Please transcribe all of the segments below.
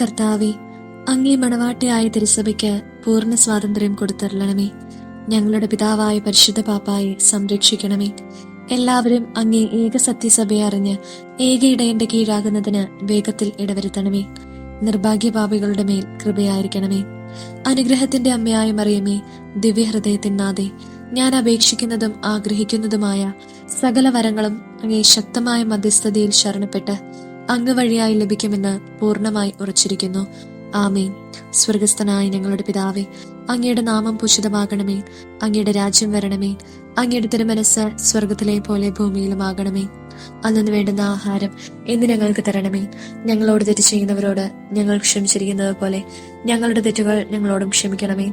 കർത്താവെ അങ്ങേ മണവാട്ടിയായ തിരുസഭയ്ക്ക് പൂർണ സ്വാതന്ത്ര്യം കൊടുത്തരണമേ ഞങ്ങളുടെ പിതാവായ പരിശുദ്ധ പാപ്പായെ സംരക്ഷിക്കണമേ. എല്ലാവരും അങ്ങേ ഏക സത്യസഭയെ അറിഞ്ഞ് ഏക ഇടയന്റെ കീഴാകുന്നതിന് വേഗത്തിൽ ഇടവരുത്തണമേ. നിർഭാഗ്യപാപികളുടെ മേൽ കൃപയായിരിക്കണമേ. അനുഗ്രഹത്തിന്റെ അമ്മയായ മറിയമേ ദിവ്യഹൃദയത്തിനാതെ ഞാൻ അപേക്ഷിക്കുന്നതും ആഗ്രഹിക്കുന്നതുമായ സകല വരങ്ങളും അങ്ങേ ശക്തമായ മധ്യസ്ഥതയിൽ ശരണപ്പെട്ട് അങ്ങ് വഴിയായി ലഭിക്കുമെന്ന് പൂർണമായി ഉറച്ചിരിക്കുന്നു. ആമേൻ. സ്വർഗസ്ഥനായ ഞങ്ങളുടെ പിതാവേ അങ്ങയുടെ നാമം പൂഷിതമാകണമേ അങ്ങയുടെ രാജ്യം വരണമേ. അങ്ങയുടെ തിരുമനസ് സ്വർഗത്തിലെ പോലെ ഭൂമിയിലും ആകണമേ. അന്നു വേണ്ടുന്ന ആഹാരം ഇന്ന് ഞങ്ങൾക്ക് തരണമേ. ഞങ്ങളോട് തെറ്റ് ചെയ്യുന്നവരോട് ഞങ്ങൾ ക്ഷമിച്ചിരിക്കുന്നത് പോലെ ഞങ്ങളുടെ തെറ്റുകൾ ഞങ്ങളോടും ക്ഷമിക്കണമേ.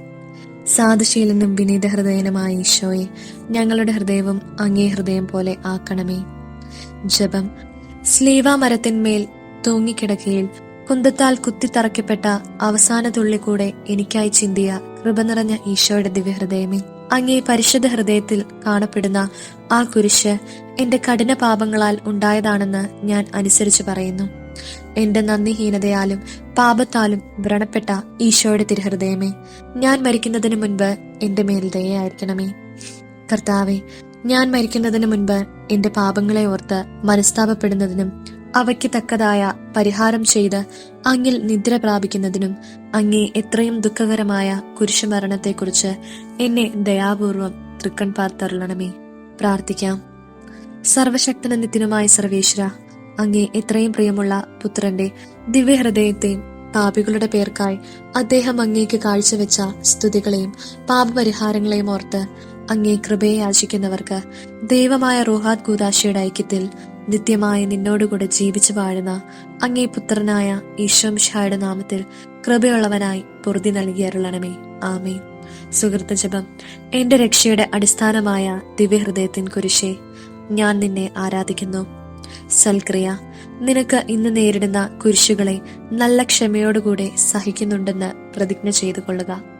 സാധുശീലനും വിനീത ഹൃദയനുമായ ഈശോയെ ഞങ്ങളുടെ ഹൃദയവും അങ്ങേ ഹൃദയം പോലെ ആക്കണമേ. ജപം. സ്ലീവ മരത്തിന്മേൽ തൂങ്ങിക്കിടക്കയിൽ കുന്തത്താൽ കുത്തിത്തറയ്ക്കപ്പെട്ട അവസാന തുള്ളി കൂടെ എനിക്കായി ചിന്തിയ കൃപ നിറഞ്ഞ ഈശോയുടെ ദിവ്യഹൃദയമേ അങ്ങേ പരിശുദ്ധ ഹൃദയത്തിൽ കാണപ്പെടുന്ന ആ കുരിശ് എന്റെ കഠിന പാപങ്ങളാൽ ഉണ്ടായതാണെന്ന് ഞാൻ അനുസരിച്ച് പറയുന്നു. എന്റെ നന്ദിഹീനതയാലും പാപത്താലും വ്രണപ്പെട്ട ഈശോയുടെ തിരുഹൃദയമേ ഞാൻ മരിക്കുന്നതിന് മുൻപ് എന്റെ മേൽ ദയായിരിക്കണമേ കർത്താവെ ഞാൻ മരിക്കുന്നതിന് മുൻപ് എന്റെ പാപങ്ങളെ ഓർത്ത് മനസ്താപപ്പെടുന്നതിനും അവയ്ക്ക് തക്കതായ പരിഹാരം ചെയ്ത് അങ്ങിൽ നിദ്ര പ്രാപിക്കുന്നതിനും അങ്ങേ എത്രയും ദുഃഖകരമായ കുരിശുമരണത്തെക്കുറിച്ച് എന്നെ ദയാപൂർവം തൃക്കൺ പാർത്തരുളണമേ പ്രാർത്ഥിക്കാം സർവശക്തനന്ദിത്തിനുമായി സർവേശ്വര അങ്ങേ എത്രയും പ്രിയമുള്ള പുത്രന്റെ ദിവ്യഹൃദയത്തെയും പാപികളുടെ പേർക്കായി അദ്ദേഹം അങ്ങേക്ക് കാഴ്ചവെച്ച സ്തുതികളെയും പാപപരിഹാരങ്ങളെയും ഓർത്ത് അങ്ങേ കൃപയെ യാചിക്കുന്നവർക്ക് ദൈവമായ റോഹാദ് ഗൂദാശയുടെ ഐക്യത്തിൽ നിത്യമായി നിന്നോടുകൂടെ ജീവിച്ചു വാഴുന്ന അങ്ങേ പുത്രനായ ഈശ്വംഷായുടെ നാമത്തിൽ കൃപയുള്ളവനായി പൊറുതി നൽകിയരുളണമേ ആമേ സുഹൃത്ത് ജപം. എന്റെ രക്ഷയുടെ അടിസ്ഥാനമായ ദിവ്യഹൃദയത്തിൻ കുരിശേ ഞാൻ നിന്നെ ആരാധിക്കുന്നു. സൽക്രിയ നിനക്ക് ഇന്ന് നേരിടുന്ന കുരിശുകളെ നല്ല ക്ഷമയോടുകൂടെ സഹിക്കുന്നുണ്ടെന്ന് പ്രതിജ്ഞ ചെയ്തു കൊള്ളുക